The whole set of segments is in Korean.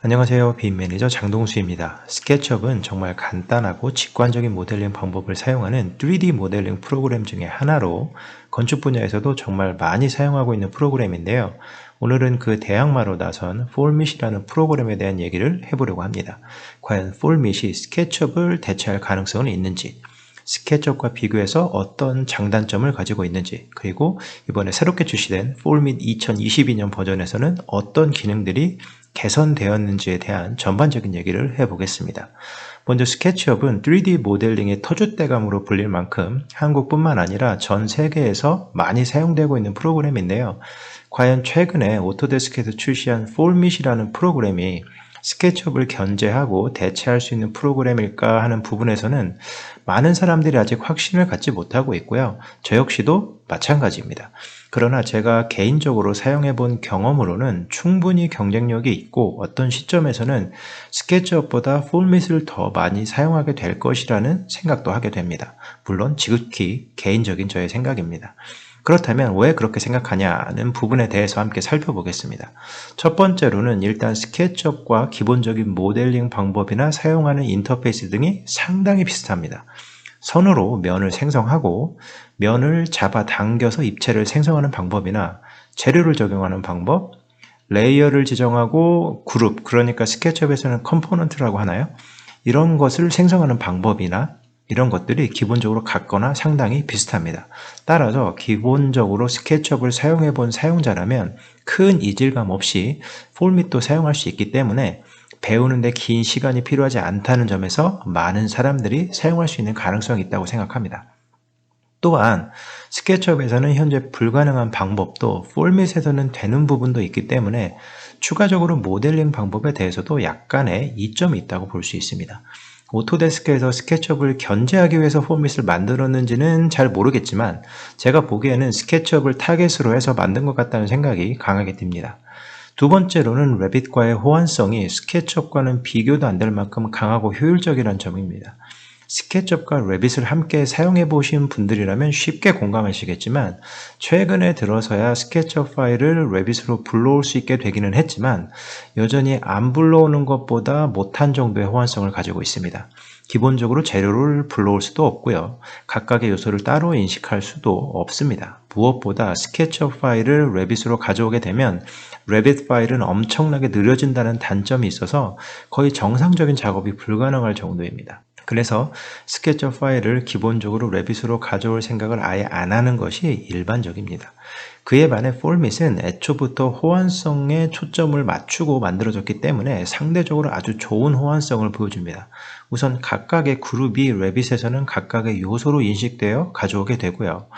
안녕하세요. 빔 매니저 장동수입니다. 스케치업은 정말 간단하고 직관적인 모델링 방법을 사용하는 3D 모델링 프로그램 중에 하나로 건축 분야에서도 정말 많이 사용하고 있는 프로그램인데요. 오늘은 그 대항마로 나선 폴밋이라는 프로그램에 대한 얘기를 해보려고 합니다. 과연 폴밋이 스케치업을 대체할 가능성은 있는지, 스케치업과 비교해서 어떤 장단점을 가지고 있는지 그리고 이번에 새롭게 출시된 폴밋 2022년 버전에서는 어떤 기능들이 개선되었는지에 대한 전반적인 얘기를 해보겠습니다. 먼저 스케치업은 3D 모델링의 터줏대감으로 불릴 만큼 한국뿐만 아니라 전 세계에서 많이 사용되고 있는 프로그램인데요. 과연 최근에 오토데스크에서 출시한 폴밋이라는 프로그램이 스케치업을 견제하고 대체할 수 있는 프로그램일까 하는 부분에서는 많은 사람들이 아직 확신을 갖지 못하고 있고요. 저 역시도 마찬가지입니다. 그러나 제가 개인적으로 사용해 본 경험으로는 충분히 경쟁력이 있고 어떤 시점에서는 스케치업보다 폴밋을 더 많이 사용하게 될 것이라는 생각도 하게 됩니다. 물론 지극히 개인적인 저의 생각입니다. 그렇다면 왜 그렇게 생각하냐는 부분에 대해서 함께 살펴보겠습니다. 첫 번째로는 일단 스케치업과 기본적인 모델링 방법이나 사용하는 인터페이스 등이 상당히 비슷합니다. 선으로 면을 생성하고 면을 잡아당겨서 입체를 생성하는 방법이나 재료를 적용하는 방법, 레이어를 지정하고 그룹, 그러니까 스케치업에서는 컴포넌트라고 하나요? 이런 것을 생성하는 방법이나 이런 것들이 기본적으로 같거나 상당히 비슷합니다. 따라서 기본적으로 스케치업을 사용해 본 사용자라면 큰 이질감 없이 폴밋도 사용할 수 있기 때문에 배우는데 긴 시간이 필요하지 않다는 점에서 많은 사람들이 사용할 수 있는 가능성이 있다고 생각합니다. 또한 스케치업에서는 현재 불가능한 방법도 폴밋에서는 되는 부분도 있기 때문에 추가적으로 모델링 방법에 대해서도 약간의 이점이 있다고 볼 수 있습니다. 오토데스크에서 스케치업을 견제하기 위해서 포밋을 만들었는지는 잘 모르겠지만 제가 보기에는 스케치업을 타겟으로 해서 만든 것 같다는 생각이 강하게 듭니다. 두 번째로는 레빗과의 호환성이 스케치업과는 비교도 안 될 만큼 강하고 효율적이라는 점입니다. 스케치업과 레빗을 함께 사용해 보신 분들이라면 쉽게 공감하시겠지만 최근에 들어서야 스케치업 파일을 레빗으로 불러올 수 있게 되기는 했지만 여전히 안 불러오는 것보다 못한 정도의 호환성을 가지고 있습니다. 기본적으로 재료를 불러올 수도 없고요. 각각의 요소를 따로 인식할 수도 없습니다. 무엇보다 스케치업 파일을 레빗으로 가져오게 되면 레빗 파일은 엄청나게 느려진다는 단점이 있어서 거의 정상적인 작업이 불가능할 정도입니다. 그래서 스케치업 파일을 기본적으로 레빗으로 가져올 생각을 아예 안 하는 것이 일반적입니다. 그에 반해 폴밋은 애초부터 호환성에 초점을 맞추고 만들어졌기 때문에 상대적으로 아주 좋은 호환성을 보여줍니다. 우선 각각의 그룹이 레빗에서는 각각의 요소로 인식되어 가져오게 되고요.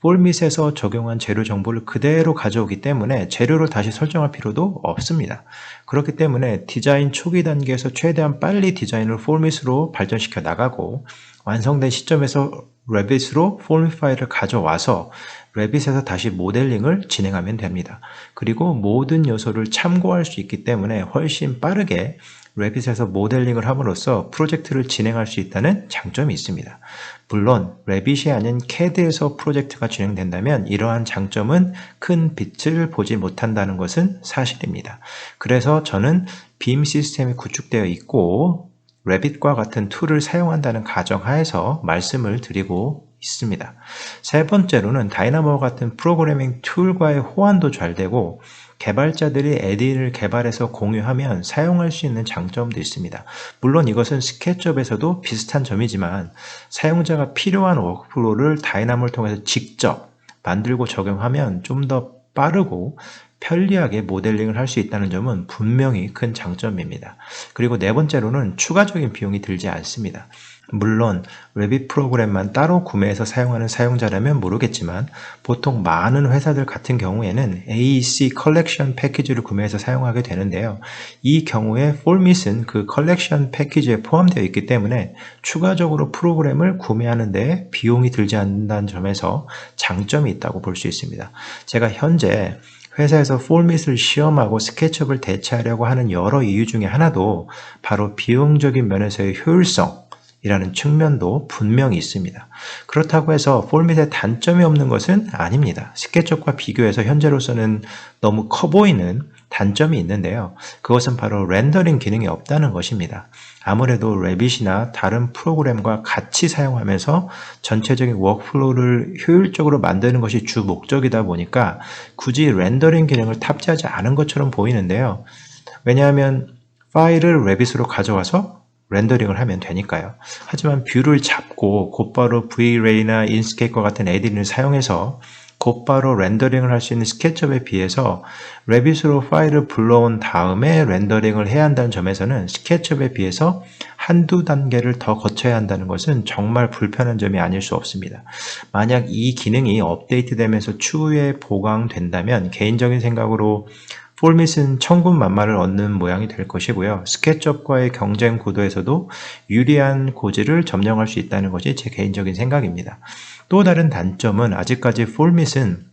폴밋에서 적용한 재료 정보를 그대로 가져오기 때문에 재료를 다시 설정할 필요도 없습니다. 그렇기 때문에 디자인 초기 단계에서 최대한 빨리 디자인을 폴밋으로 발전시켜 나가고 완성된 시점에서 레빗으로 폴밋 파일을 가져와서 레빗에서 다시 모델링을 진행하면 됩니다. 그리고 모든 요소를 참고할 수 있기 때문에 훨씬 빠르게 레빗에서 모델링을 함으로써 프로젝트를 진행할 수 있다는 장점이 있습니다. 물론 레빗이 아닌 CAD에서 프로젝트가 진행된다면 이러한 장점은 큰 빛을 보지 못한다는 것은 사실입니다. 그래서 저는 빔 시스템이 구축되어 있고 레빗과 같은 툴을 사용한다는 가정하에서 말씀을 드리고 있습니다. 세 번째로는 다이나모 같은 프로그래밍 툴과의 호환도 잘 되고 개발자들이 에디를 개발해서 공유하면 사용할 수 있는 장점도 있습니다. 물론 이것은 스케치업에서도 비슷한 점이지만 사용자가 필요한 워크플로우를 다이나모를 통해서 직접 만들고 적용하면 좀 더 빠르고 편리하게 모델링을 할 수 있다는 점은 분명히 큰 장점입니다. 그리고 네 번째로는 추가적인 비용이 들지 않습니다. 물론 웹이 프로그램만 따로 구매해서 사용하는 사용자라면 모르겠지만 보통 많은 회사들 같은 경우에는 AEC 컬렉션 패키지를 구매해서 사용하게 되는데요. 이 경우에 폴밋은 그 컬렉션 패키지에 포함되어 있기 때문에 추가적으로 프로그램을 구매하는 데 비용이 들지 않는다는 점에서 장점이 있다고 볼 수 있습니다. 제가 현재 회사에서 폴밋을 시험하고 스케치업을 대체하려고 하는 여러 이유 중에 하나도 바로 비용적인 면에서의 효율성, 이라는 측면도 분명히 있습니다. 그렇다고 해서 폴밋에 단점이 없는 것은 아닙니다. 스케치업과 비교해서 현재로서는 너무 커 보이는 단점이 있는데요. 그것은 바로 렌더링 기능이 없다는 것입니다. 아무래도 레빗이나 다른 프로그램과 같이 사용하면서 전체적인 워크플로우를 효율적으로 만드는 것이 주 목적이다 보니까 굳이 렌더링 기능을 탑재하지 않은 것처럼 보이는데요. 왜냐하면 파일을 레빗으로 가져와서 렌더링을 하면 되니까요. 하지만 뷰를 잡고 곧바로 V-Ray나 인스케이트과 같은 에디를 사용해서 곧바로 렌더링을 할 수 있는 스케치업에 비해서 레빗으로 파일을 불러온 다음에 렌더링을 해야 한다는 점에서는 스케치업에 비해서 한두 단계를 더 거쳐야 한다는 것은 정말 불편한 점이 아닐 수 없습니다. 만약 이 기능이 업데이트되면서 추후에 보강된다면 개인적인 생각으로 폴밋은 천군만마를 얻는 모양이 될 것이고요. 스케치업과의 경쟁 구도에서도 유리한 고지를 점령할 수 있다는 것이 제 개인적인 생각입니다. 또 다른 단점은 아직까지 폴밋은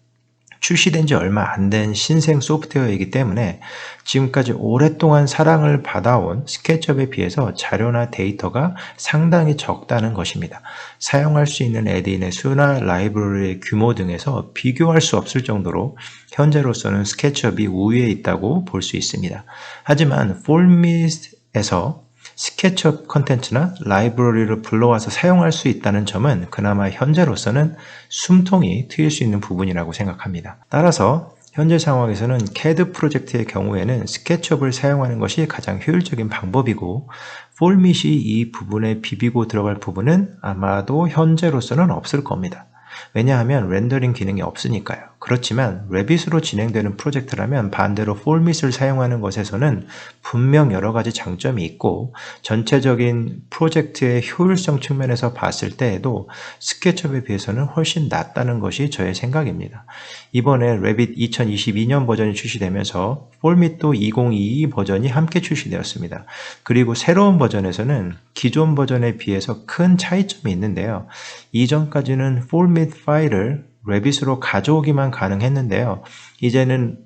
출시된 지 얼마 안 된 신생 소프트웨어이기 때문에 지금까지 오랫동안 사랑을 받아온 스케치업에 비해서 자료나 데이터가 상당히 적다는 것입니다. 사용할 수 있는 에디인의 수나 라이브러리의 규모 등에서 비교할 수 없을 정도로 현재로서는 스케치업이 우위에 있다고 볼 수 있습니다. 하지만 폴밋에서 스케치업 컨텐츠나 라이브러리를 불러와서 사용할 수 있다는 점은 그나마 현재로서는 숨통이 트일 수 있는 부분이라고 생각합니다. 따라서 현재 상황에서는 CAD 프로젝트의 경우에는 스케치업을 사용하는 것이 가장 효율적인 방법이고 폴밋이 이 부분에 비비고 들어갈 부분은 아마도 현재로서는 없을 겁니다. 왜냐하면 렌더링 기능이 없으니까요. 그렇지만 레빗으로 진행되는 프로젝트라면 반대로 폴밋을 사용하는 것에서는 분명 여러 가지 장점이 있고 전체적인 프로젝트의 효율성 측면에서 봤을 때에도 스케치업에 비해서는 훨씬 낫다는 것이 저의 생각입니다. 이번에 레빗 2022년 버전이 출시되면서 폴밋도 2022 버전이 함께 출시되었습니다. 그리고 새로운 버전에서는 기존 버전에 비해서 큰 차이점이 있는데요. 이전까지는 폴밋 파일을 레빗으로 가져오기만 가능했는데요. 이제는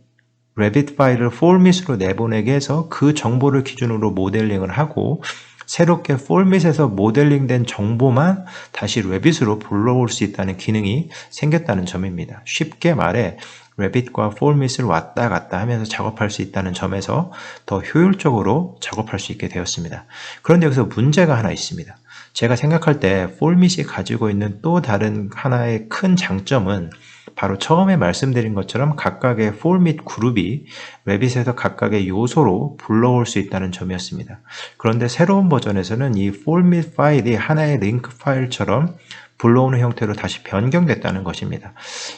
레빗 파일을 폴밋으로 내보내게 해서 그 정보를 기준으로 모델링을 하고 새롭게 폴밋에서 모델링된 정보만 다시 레빗으로 불러올 수 있다는 기능이 생겼다는 점입니다. 쉽게 말해 레빗과 폴밋을 왔다 갔다 하면서 작업할 수 있다는 점에서 더 효율적으로 작업할 수 있게 되었습니다. 그런데 여기서 문제가 하나 있습니다. 제가 생각할 때 폴밋이 가지고 있는 또 다른 하나의 큰 장점은 바로 처음에 말씀드린 것처럼 각각의 폴밋 그룹이 레빗에서 각각의 요소로 불러올 수 있다는 점이었습니다. 그런데 새로운 버전에서는 이 폴밋 파일이 하나의 링크 파일처럼 불러오는 형태로 다시 변경됐다는 것입니다.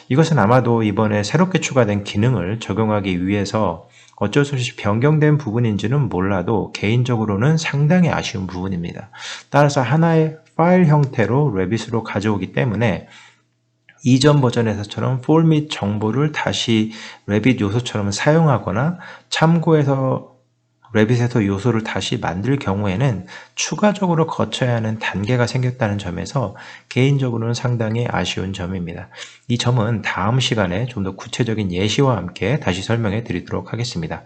이것은 아마도 이번에 새롭게 추가된 기능을 적용하기 위해서 어쩔 수 없이 변경된 부분인지는 몰라도 개인적으로는 상당히 아쉬운 부분입니다. 따라서 하나의 파일 형태로 레빗으로 가져오기 때문에 이전 버전에서처럼 폴밋 정보를 다시 레빗 요소처럼 사용하거나 참고해서 레빗에서 요소를 다시 만들 경우에는 추가적으로 거쳐야 하는 단계가 생겼다는 점에서 개인적으로는 상당히 아쉬운 점입니다. 이 점은 다음 시간에 좀 더 구체적인 예시와 함께 다시 설명해 드리도록 하겠습니다.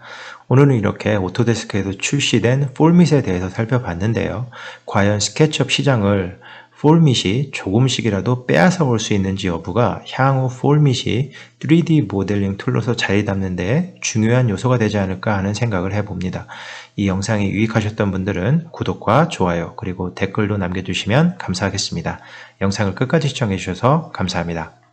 오늘은 이렇게 오토데스크에서 출시된 폴밋에 대해서 살펴봤는데요. 과연 스케치업 시장을 폴밋이 조금씩이라도 빼앗아 올 수 있는지 여부가 향후 폴밋이 3D 모델링 툴로서 자리 잡는 데 중요한 요소가 되지 않을까 하는 생각을 해봅니다. 이 영상이 유익하셨던 분들은 구독과 좋아요 그리고 댓글도 남겨주시면 감사하겠습니다. 영상을 끝까지 시청해 주셔서 감사합니다.